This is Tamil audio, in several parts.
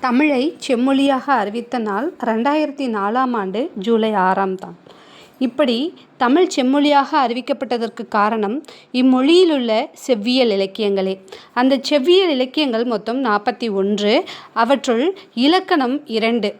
தமிழை செம்மொழியாக அறிவித்த நாள் ரெண்டாயிரத்தி நாலாம் ஆண்டு ஜூலை ஆறாம் தான். இப்படி தமிழ் செம்மொழியாக அறிவிக்கப்பட்டதற்கு காரணம் இம்மொழியில் உள்ள செவ்வியல் இலக்கியங்களே. அந்த செவ்வியல் இலக்கியங்கள் மொத்தம் நாற்பத்தி ஒன்று அவற்றுள் இலக்கணம் இரண்டு.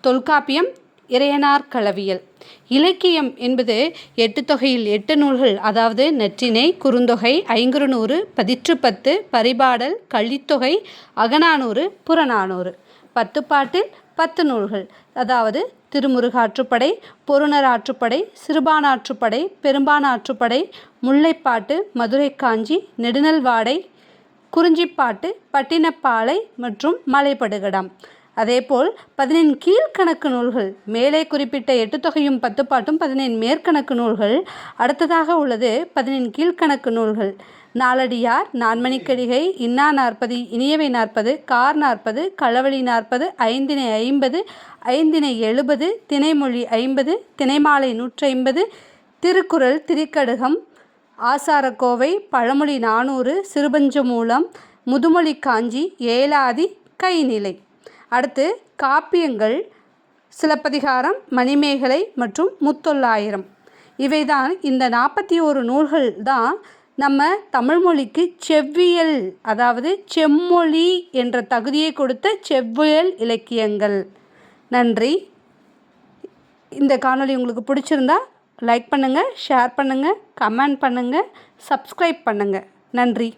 தொல்காப்பியம் இறையனார் களவியல். இலக்கியம் என்பது எட்டு தொகையில் எட்டு நூல்கள் அதாவது நெற்றினை குறுந்தொகை ஐங்குறுநூறு பதிற்றுப்பத்து பரிபாடல் கள்ளித்தொகை அகநானூறு புறநானூறு. பத்துப்பாட்டில் பத்து நூல்கள் அதாவது திருமுருகாற்றுப்படை பொருணராற்றுப்படை சிறுபானாற்றுப்படை பெரும்பானாற்றுப்படை முல்லைப்பாட்டு மதுரை காஞ்சி நெடுநல்வாடை குறிஞ்சிப்பாட்டு பட்டினப்பாலை மற்றும் மலைப்படுகடம். அதேபோல் பதினெண் கீழ்கணக்கு நூல்கள் மேலே குறிப்பிட்ட எட்டு தொகையும் பத்து பாட்டும் பதினெண் மேற்கணக்கு நூல்கள். அடுத்ததாக உள்ளது பதினெண் கீழ்கணக்கு நூல்கள். நாலடியார் நான்மணிக்கடிகை இன்னா நாற்பது இனியவை நாற்பது கார் நாற்பது களவழி நாற்பது ஐந்தினை ஐம்பது ஐந்தினை எழுபது திணைமொழி ஐம்பது திணைமாலை நூற்றி ஐம்பது திருக்குறள் திரிக்கடுகம் ஆசாரக்கோவை பழமொழி நானூறு சிறுபஞ்சமூலம் முதுமொழி காஞ்சி ஏலாதி கைநிலை. அடுத்து காப்பியங்கள் சிலப்பதிகாரம் மணிமேகலை மற்றும் முத்தொள்ளாயிரம். இவைதான் இந்த நாற்பத்தி ஒரு நூல்கள் தான் நம்ம தமிழ்மொழிக்கு செவ்வியல் அதாவது செம்மொழி என்ற தகுதியை கொடுத்த செவ்வியல் இலக்கியங்கள். நன்றி. இந்த காணொளி உங்களுக்கு பிடிச்சிருந்தா லைக் பண்ணுங்கள் ஷேர் பண்ணுங்கள் கமெண்ட் பண்ணுங்கள் சப்ஸ்கிரைப் பண்ணுங்கள் நன்றி.